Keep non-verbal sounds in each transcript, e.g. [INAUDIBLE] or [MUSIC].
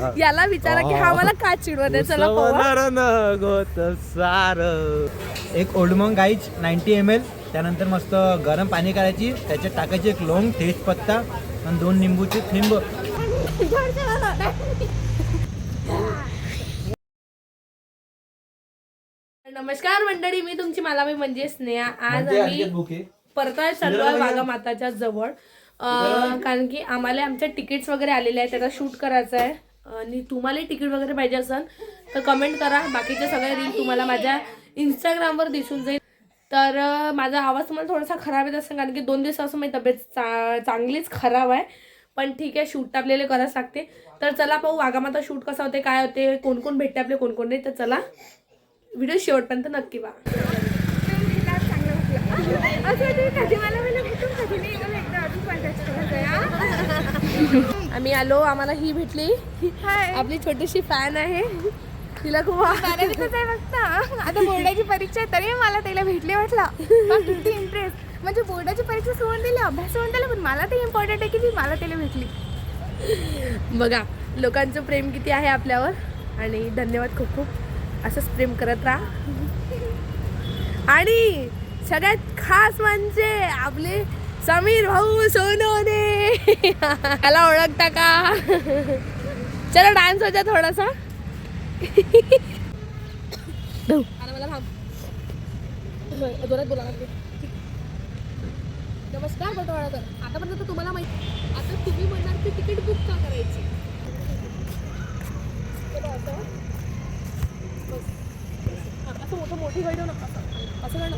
याला विचारा की हा मला का चिडवत चला सार. एक ओल्ड मॉंग गाईच नाईन्टी एम एल त्यानंतर मस्त गरम पाणी करायची. त्याच्यात टाकायची एक लोंग तेजपत्ता आणि दोन निंबूचे थिंब. नमस्कार मंडळी मी तुमची मालावी म्हणजे स्नेहा. आज म्हणजे आम्ही अंकित बुके. परत चाललो आहे वाघा माताच्या जवळ. अं, कारण की आम्हाला आमच्या तिकीट्स वगैरे आलेले आहेत त्याचा शूट करायचा आहे. आणि तुम्हालाही तिकीट वगैरे पाहिजे असेल तर कमेंट करा. बाकीचे सगळे रील तुम्हाला माझ्या इंस्टाग्रामवर दिसून जाईल. तर माझा आवाज तुम्हाला थोडासा खराब येत असेल कारण की दोन दिवसापासून माझी तब्येत चा चांगलीच खराब आहे. पण ठीक आहे शूट आपल्याला करायला लागते. तर चला पाहू वाघामाता शूट कसा होते काय होते कोण कोण भेटते आपले कोण कोण नाही. तर चला व्हिडिओ शेवटपर्यंत नक्की पहा. आम्ही आलो आम्हाला ही भेटली. आपली छोटीशी फॅन आहे. तिला खूप बारावीतच आहे फक्त. आता बोर्डाची परीक्षा आहे तरी मला त्याला भेटले किती इंटरेस्ट म्हणजे बोर्डाची परीक्षा सोडून दिली अभ्यास सोडून दिला पण मला ते इम्पॉर्टंट आहे की ती मला त्याला भेटली. बघा लोकांचं प्रेम किती आहे आपल्यावर आणि धन्यवाद खूप खूप. असंच प्रेम करत राहा. आणि सगळ्यात खास म्हणजे आपले समीर भाऊ सोनवणे त्याला ओळखता का? चलो डान्स होता थोडासा. नमस्कार बटवाळाकर आतापर्यंत तुम्हाला माहिती आता तुम्ही म्हणणार की तिकीट बुक का करायची? असं मोठं मोठी गाडी नका. असं असं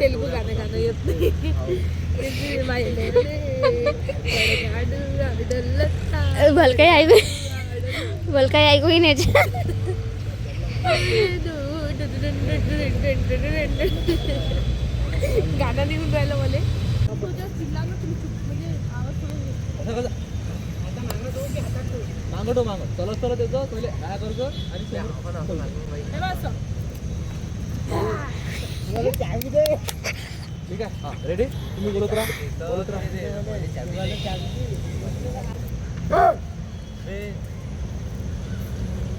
तेलुगू गाणं गाणं येत नाही भलकाई ऐकू भलकाई ऐकू येण्याची गाणं निघून राहिलं मला. मागतो मागत चला चला त्याचं पहिले काय करतो आणि ठीक आहे? हा रेडी तुम्ही बोलत राहा. बोलत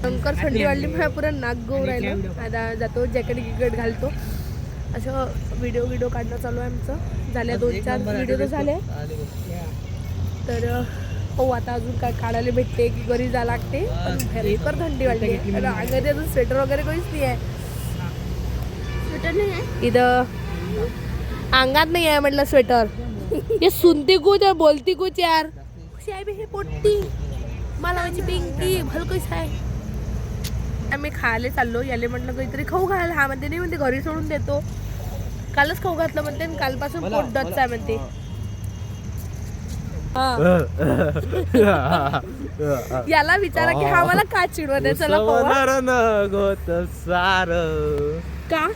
शंकर थंडी वाढली मला पुरा नाक गो राहिलं. आता जातो जॅकेट गिकेट घालतो. असं व्हिडिओ व्हिडिओ काढणं चालू आहे आमचं. झाल्या दोन चार व्हिडिओ तर झाले. तर हो आता अजून काय काढायला भेटते की घरी जा लागते. पण भयंकर थंडी वाढली आहे. आणि अंगात अजून स्वेटर वगैरे काहीच नाही आहे. इथं अंगात नाही आहे म्हटलं स्वेटर हे सुनती कुछ और बोलती कुछ यार. कशी आहे बे हे पोट्टी. मला माझी पिंकी भल कशी आहे. आम्ही खायला चाललो याले म्हटलं काहीतरी खाऊ घाल. हा म्हणते नाही म्हणते घरी सोडून देतो. कालच खाऊ घातलं म्हणते आणि कालपासून पोट डच आहे म्हणते. हा. [LAUGHS] याला विचारा की हा मला का चिडवत आहे चला पवा उसवणार नगोत सार. का?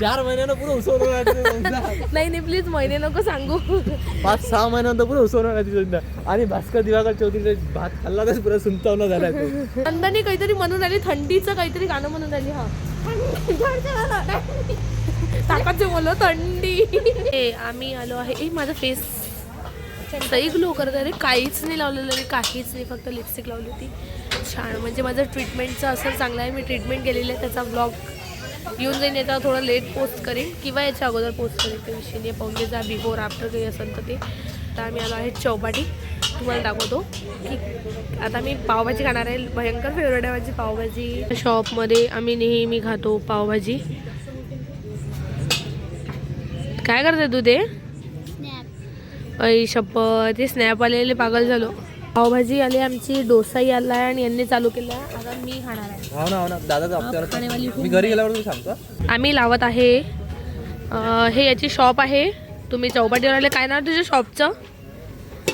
चार महिन्यानं पुढे उसवणार नाही नाही प्लीज महिने नको सांगू. पाच सहा महिन्यानंतर पुढे उसवणार आहे तिथून आणि भास्कर दिवाकर चौधरीचा भात खाल्ला तर पुरा सुनतावना झाला तो. नंदानी काहीतरी म्हणून आली थंडीचं काहीतरी गाणं म्हणून आली हा. ताकाचे बोलो थंडी. आम्ही आलो आहे. ए माझा फेस सई ग्लो करत आहे रे काहीच नाही लावलेलं रे काहीच नाही फक्त लिपस्टिक लावली होती. छान म्हणजे माझं ट्रीटमेंटचं असं चांगलं आहे मी ट्रीटमेंट केलेलं आहे त्याचा ब्लॉग येऊन जाईन येता थोडं लेट पोस्ट करेन किंवा याच्या अगोदर पोस्ट करेन त्या विषयी. पाहून घ्यायचा बिफोर आफ्टर काही असेल तर ते. तर आम्ही आलो आहे चौपाटी. तुम्हाला दाखवतो की आता मी पावभाजी खाणार आहे भयंकर फेवरेट आहे माझी पावभाजी. शॉपमध्ये आम्ही नेहमी खातो पावभाजी. काय करते तू ते? ऐ शपथ ते स्नॅप आलेले पागल झालो. पावभाजी आली आमची डोसाही आला आहे आणि यांनी चालू केला. आहे आता मी खाणार आहे. हो ना हो ना. दादा खानेवाली मी घरी गेल्यावर तुला सांगतो आम्ही लावत आहे. अं, हे याची शॉप आहे. तुम्ही चौपाटीवर आले काय नाव तुझ्या शॉपचं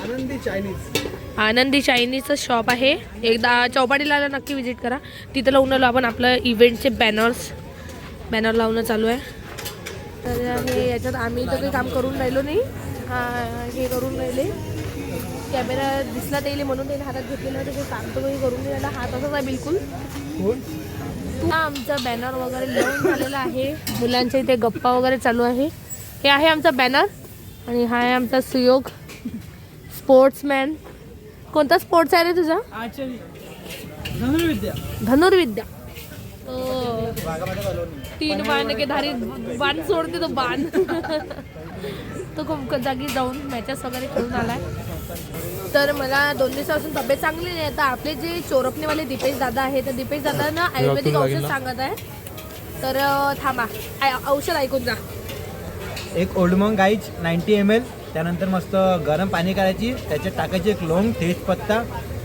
आनंदी चायनीज आनंदी चायनीजचं शॉप आहे. एकदा चौपाटीला आला नक्की विजिट करा. तिथं लावून आलो आपण आपलं इव्हेंटचे बॅनर्स बॅनर लावणं चालू आहे. तर हे याच्यात आम्ही तर काही काम करून राहिलो नाही. हा, हे करून राहिले. कॅमेरा दिसला त्याला म्हणून त्याने हातात घेतलेला त्याचे काही करून दिलेला हात असाच आहे बिलकुल. हा आमचा बॅनर वगैरे लावून झालेला आहे. मुलांच्या इथे गप्पा वगैरे चालू आहे. हे आहे आमचा बॅनर आणि हा आहे आमचा सुयोग स्पोर्ट्समॅन कोणता स्पोर्ट्स आहे रे तुझा? धनुर्विद्या. धनुर्विद्या. तीन बाण के धारी बाण सोडते तो बाण. तो खूप जागी जाऊन मॅचेस वगैरे खेळून आलाय. तर मला दोन दिवसापासून तब्येत चांगली नाही. आता आपले जे चोरपणेवाले दीपेश दादा आहे तर दीपेश दादा ना आयुर्वेदिक औषध सांगत आहे. तर थांबा. आय- औषध ऐकून जा. एक ओल्डमॉंग गाईच नाईन्टी एम एल त्यानंतर मस्त गरम पाणी करायची. त्याच्यात टाकायची एक लोंग तेजपत्ता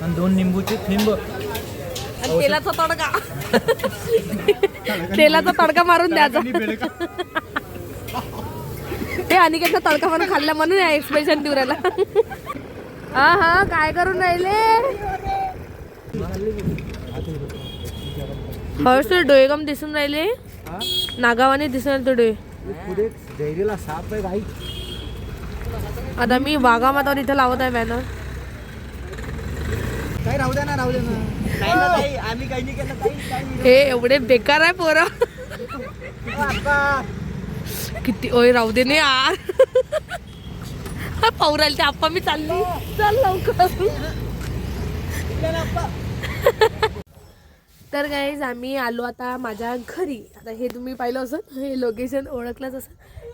आणि दोन निंबूचे थिंब. आणि तेलाचा तडका. [LAUGHS] तेलाचा तडका मारून द्यायचा अनिकेतचा तडका मारून खाल्ला म्हणून एक्सप्रेशन देऊ राहिला. हा हा काय करून राहिले? हर्ष डोळेगम दिसून राहिले? नागावाने दिसून राहिले ते डोळे. आता मी वाघामातावर इथं लावत आहे बॅनर काही राहू द्या ना राहू द्या ना. काही ना ताई, आम्ही काही नाही केलं काही काही हे एवढे बेकार आहे पोरं. किती ओय राहू दे ने यार. हा पाहू राहिले ते आप्पा मी चालली. चल लवकर. तर गाईज आम्ही आलो आता माझ्या घरी. आता हे तुम्ही पाहिलं असं हे लोकेशन ओळखलंच असं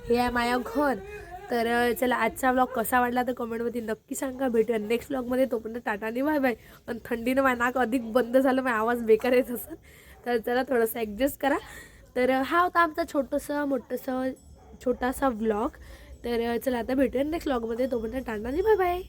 हे आहे माझ्या घर. तर चला आजचा ब्लॉग कसा वाटला तर कमेंटमध्ये नक्की सांगा. भेटूया नेक्स्ट ब्लॉगमध्ये तोपर्यंत टाटाने बाय बाय पण थंडीनं माझं नाक अधिक बंद झालं माझा आवाज बेकार येत असं तर चला थोडंसं ॲडजस्ट करा. तर हा होता आमचा छोटंसं मोठंसं छोटासा व्लॉग तर चला आता भेटूया नेक्स्ट व्लॉगमध्ये तोपर्यंत टाटा बाय बाय